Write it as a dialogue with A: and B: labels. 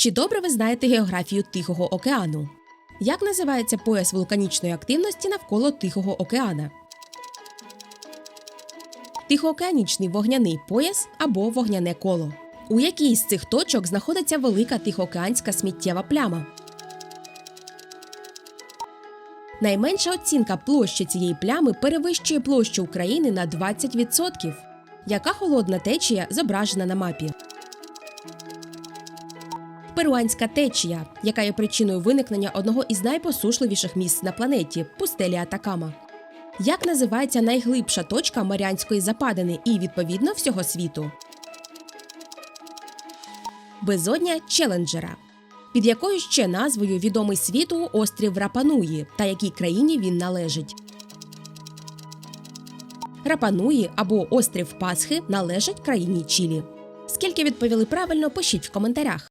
A: Чи добре ви знаєте географію Тихого океану? Як називається пояс вулканічної активності навколо Тихого океана? Тихоокеанічний вогняний пояс або вогняне коло. У якій з цих точок знаходиться велика тихоокеанська сміттєва пляма? Найменша оцінка площі цієї плями перевищує площу України на 20%. Яка холодна течія зображена на мапі? Перуанська течія, яка є причиною виникнення одного із найпосушливіших місць на планеті пустелі Атакама. Як називається найглибша точка Маріанської западини і, відповідно, всього світу? Безодня Челенджера. Під якою ще назвою відомий світу острів Рапануї та якій країні він належить? Рапануї або острів Пасхи належить країні Чилі. Скільки відповіли правильно, пишіть в коментарях.